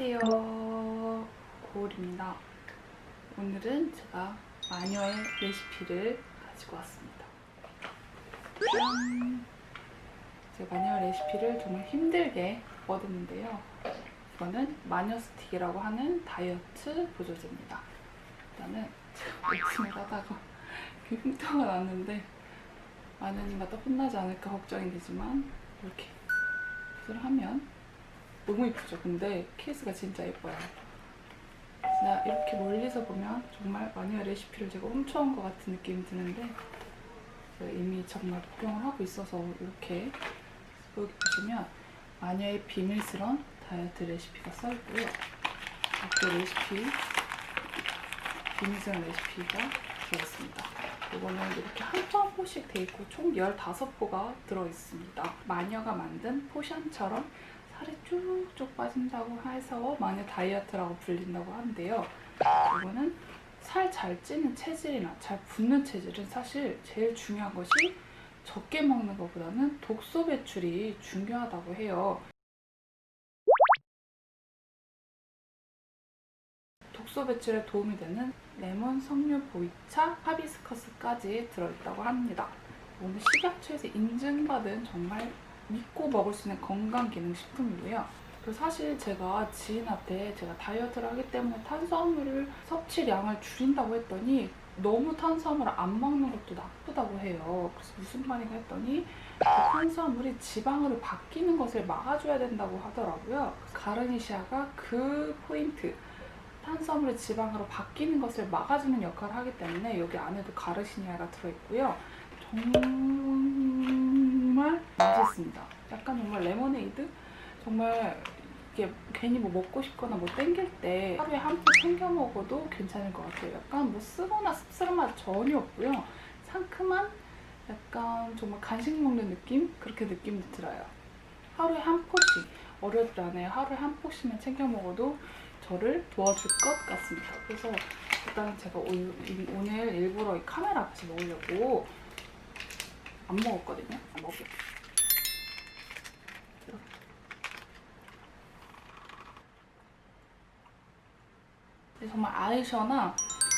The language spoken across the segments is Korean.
안녕하세요. 고울입니다. 오늘은 제가 마녀의 레시피를 가지고 왔습니다. 짠! 제가 마녀의 레시피를 정말 힘들게 얻었는데요. 이거는 마녀 스틱이라고 하는 다이어트 보조제입니다. 일단은 열심히 하다가 흉터가 났는데 마녀님마다 혼나지 않을까 걱정이 되지만 이렇게 붓을 하면 너무 예쁘죠? 근데 케이스가 진짜 예뻐요. 진짜 이렇게 멀리서 보면 정말 마녀의 레시피를 제가 훔쳐온 것 같은 느낌이 드는데 이미 정말 복용을 하고 있어서 이렇게 여기 보시면 마녀의 비밀스런 다이어트 레시피가 써있고요. 이렇게 레시피 비밀스런 레시피가 들어있습니다. 이거는 이렇게 한 포씩 돼 있고 총 15포가 들어있습니다. 마녀가 만든 포션처럼 살이 쭉쭉 빠진다고 해서 마녀 다이어트라고 불린다고 하는데요. 이거는 살 잘 찌는 체질이나 잘 붙는 체질은 사실 제일 중요한 것이 적게 먹는 것보다는 독소 배출이 중요하다고 해요. 독소 배출에 도움이 되는 레몬, 석류, 보이차, 하비스커스까지 들어있다고 합니다. 오늘 식약처에서 인증받은 정말 믿고 먹을 수 있는 건강기능식품이고요. 사실 제가 지인한테 제가 다이어트를 하기 때문에 탄수화물을 섭취량을 줄인다고 했더니 너무 탄수화물을 안 먹는 것도 나쁘다고 해요. 그래서 무슨 말인가 했더니 그 탄수화물이 지방으로 바뀌는 것을 막아줘야 된다고 하더라고요. 가르니시아가 그 포인트, 탄수화물이 지방으로 바뀌는 것을 막아주는 역할을 하기 때문에 여기 안에도 가르시니아가 들어있고요. 정말 맛있습니다. 약간 정말 레모네이드? 정말 이게 괜히 뭐 먹고 싶거나 뭐 땡길 때 하루에 한포 챙겨 먹어도 괜찮을 것 같아요. 약간 뭐 쓰거나 씁쓸한 맛 전혀 없고요. 상큼한 약간 정말 간식 먹는 느낌? 그렇게 느낌이 들어요. 하루에 한 포씩 어려울 때 안에 하루에 한 포씩만 챙겨 먹어도 저를 도와줄 것 같습니다. 그래서 일단 제가 오늘 일부러 이 카메라 앞에서 먹으려고 안 먹었거든요. 안 먹을게요. 정말 아이셔나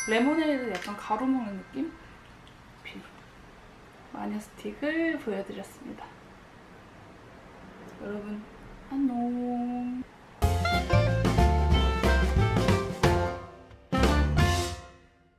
레모네이드 약간 가루 먹는 느낌? 비. 마녀 스틱을 보여드렸습니다. 여러분 안녕.